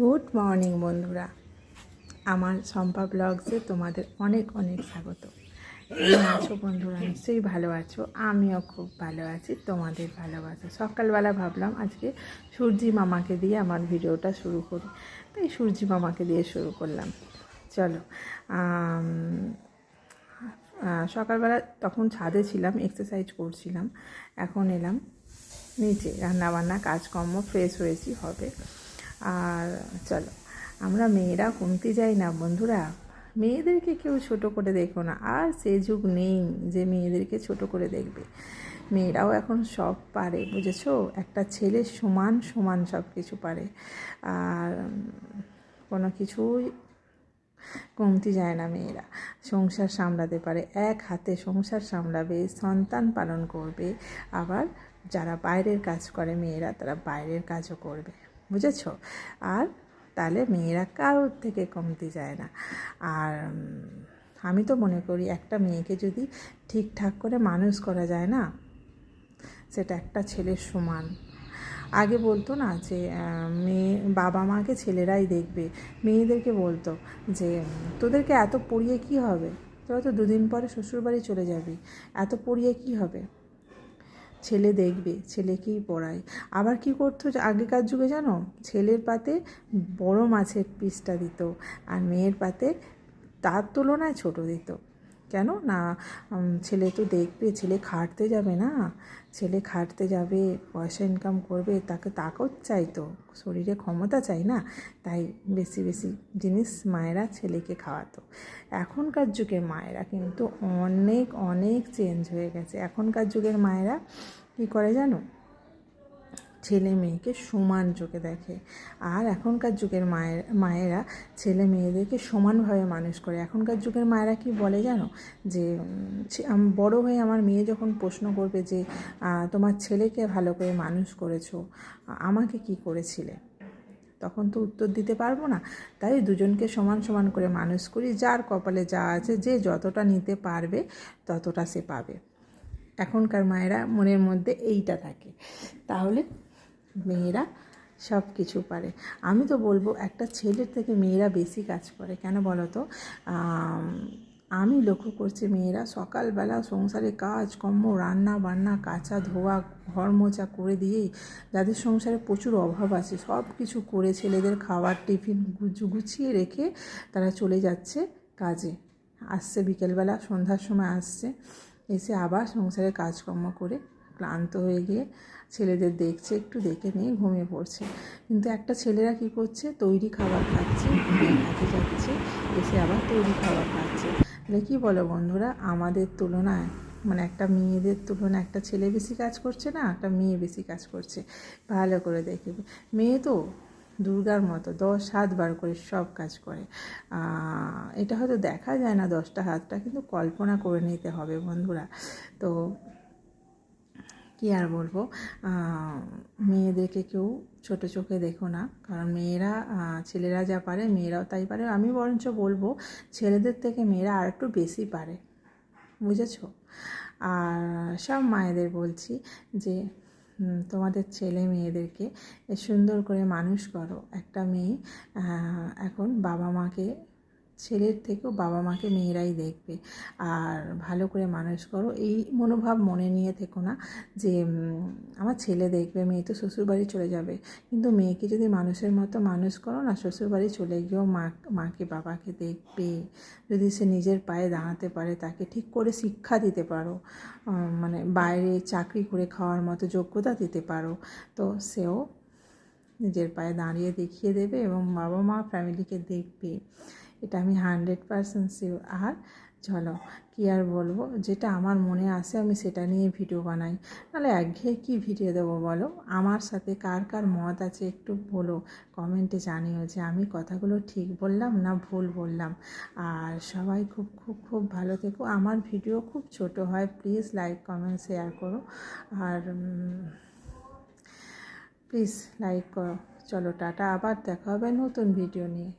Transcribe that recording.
Good morning বন্ধুরা। আমার সম্পা ব্লগসে তোমাদের অনেক অনেক স্বাগত। আছো বন্ধুরা? নিশ্চয়ই ভালো আছো। আমিও খুব ভালো আছি, তোমাদের ভালোবাসা। সকালবেলা ভাবলাম আজকে সূর্যি মামাকে দিয়ে আমার ভিডিওটা শুরু করি। তাই সূর্যি মামাকে দিয়ে শুরু করলাম। চলো সকালবেলা তখন ছাদে ছিলাম এক্সারসাইজ করছিলাম। এখন এলাম নিচে, রান্নাবান্না, কাজকর্ম ফ্রেশ হয়েছি, হবে। আর চলো, আমরা মেয়েরা কমতে যাই না, বন্ধুরা। মেয়েদেরকে কেউ ছোট করে দেখো না, আর সে যুগ নেই যে মেয়েদেরকে ছোট করে দেখবে। মেয়েরাও এখন সব পারে, বুঝেছ? একটা ছেলে সমান সমান সব কিছু পারে। আর কোনো কিছুই কমতি যায় না মেয়েরা। সংসার সামলাতে পারে, এক হাতে সংসার সামলাবে, সন্তান পালন করবে। আবার যারা বাইরের কাজ করে মেয়েরা, তারা বাইরের কাজও করবে। বুঝেছ? আর তাহলে মেয়েরা কারোর থেকে কমতে যায় না। আর আমি তো মনে করি একটা মেয়েকে যদি ঠিকঠাক করে মানুষ করা যায় না, সেটা একটা ছেলের সমান। আগে বলতো না যে মেয়ে, বাবা মাকে ছেলেরাই দেখবে। মেয়েদেরকে বলতো যে, তোদেরকে এত পড়িয়ে কি হবে? তোরা তো দুদিন পরে শ্বশুরবাড়ি চলে যাবি। এত পড়িয়ে কি হবে? ছেলে দেখবে, ছেলেকেই পড়ায়। আবার কি করতো আগেকার যুগে জানো? ছেলের পাতে বড় মাছের পিসটা দিত আর মেয়ের পাতে তার তুলনায় ছোট দিত। কেন? না ছেলে তো দেখবে, ছেলে খাটতে যাবে না। ছেলে খাটতে যাবে, পয়সা ইনকাম করবে, তাকে তাকত চাই তো। শরীরে ক্ষমতা চাই না, তাই বেশি বেশি জিনিস মায়েরা ছেলেকে খাওয়াতো। এখনকার যুগের মায়েরা কিন্তু অনেক অনেক চেঞ্জ হয়ে গেছে। এখনকার যুগের মায়েরা কী করে জানো? ছেলে মেয়েকে সমান চোখে দেখে। আর এখনকার যুগের মায়ের, মায়েরা ছেলে মেয়েদেরকে সমানভাবে মানুষ করে। এখনকার যুগের মায়েরা কি বলে জানো? যে বড় হয়ে আমার মেয়ে যখন প্রশ্ন করবে যে তোমার ছেলেকে ভালো করে মানুষ করেছ আমাকে কি করেছিলে? তখন তো উত্তর দিতে পারব না। তাই দুজনকে সমান সমান করে মানুষ করি। যার কপালে যা আছে, যে যতটা নিতে পারবে, ততটা সে পাবে। এখনকার মায়েরা মনের মধ্যে এইটা থাকে। তাহলে মেয়েরা সব কিছু পারে। আমি তো বলব একটা ছেলের থেকে মেয়েরা বেশি কাজ করে। কেন বলো তো? আমি লক্ষ্য করছি মেয়েরা সকালবেলা সংসারে কাজ, কর্ম, রান্না বান্না, কাচা ধোয়া, ঘর মোচা করে দিয়েই যাদের সংসারে প্রচুর অভাব আছে সব কিছু করে ছেলেদের খাবার, টিফিন গুছ- গুছিয়ে রেখে তারা চলে যাচ্ছে কাজে। আসছে বিকেলবেলা, সন্ধ্যার সময় আসছে, এসে আবার সংসারে কাজকর্ম করে ক্লান্ত হয়ে গিয়ে ছেলেদের দেখছে, একটু দেখে নিয়ে ঘুমিয়ে পড়ছে। কিন্তু একটা ছেলেরা কি করছে? তৈরি খাবার খাচ্ছে কাজে যাচ্ছে, এসে আবার তৈরি খাবার খাচ্ছে। তাহলে কী বলো বন্ধুরা, আমাদের তুলনায় মানে একটা মেয়েদের তুলনায় একটা ছেলে বেশি কাজ করছে না, একটা মেয়ে বেশি কাজ করছে? ভালো করে দেখবে মেয়ে তো দুর্গার মতো, দশ সাতবার করে সব কাজ করে। এটা হয়তো দেখা যায় না দশটা হাতটা, কিন্তু কল্পনা করে নিতে হবে বন্ধুরা। তো কি আর বলব? মেয়েদেরকে কেউ ছোট চোখে দেখো না। কারণ মেয়েরা ছেলেরা যা পারে মেয়েরাও তাই পারে। আমি বরঞ্চ বলব, ছেলেদের থেকে মেয়েরা আর একটু বেশি পারে। বুঝেছ? আর সব মায়েদের বলছি যে তোমাদের ছেলে মেয়েদেরকে সুন্দর করে মানুষ করো। একটা মেয়ে এখন বাবা মাকে ছেলের থেকেও বাবা মাকে মেয়েরাই দেখবে। আর ভালো করে মানুষ করো। এই মনোভাব মনে নিয়ে থেকো না যে আমার ছেলে দেখবে, মেয়ে তো শ্বশুরবাড়ি চলে যাবে। কিন্তু মেয়েকে যদি মানুষের মতো মানুষ করো না, শ্বশুরবাড়ি চলে গিয়েও মা, মাকে, বাবাকে দেখবে। যদি সে নিজের পায়ে দাঁড়াতে পারে, তাকে ঠিক করে শিক্ষা দিতে পারো মানে বাইরে চাকরি করে খাওয়ার মতো যোগ্যতা দিতে পারো, তো সেও নিজের পায়ে দাঁড়িয়ে দেখিয়ে দেবে এবং বাবা মা ফ্যামিলিকে দেখবে। এটা আমি হান্ড্রেড পারসেন্ট শিওর আর চলো, কী আর বলব? যেটা আমার মনে আসে আমি সেটা নিয়ে ভিডিও বানাই। নাহলে একঘেয়ে কী ভিডিও দেবো বলো? আমার সাথে কার কার মত আছে একটু বলো? কমেন্টে জানিও যে আমি কথাগুলো ঠিক বললাম না ভুল বললাম। আর সবাই খুব খুব খুব ভালো থেকো। আমার ভিডিও খুব ছোট হয় প্লিজ লাইক কমেন্ট শেয়ার করো। আর প্লিজ লাইক করো। চলো, টাটা। আবার দেখা হবে নতুন ভিডিও নিয়ে।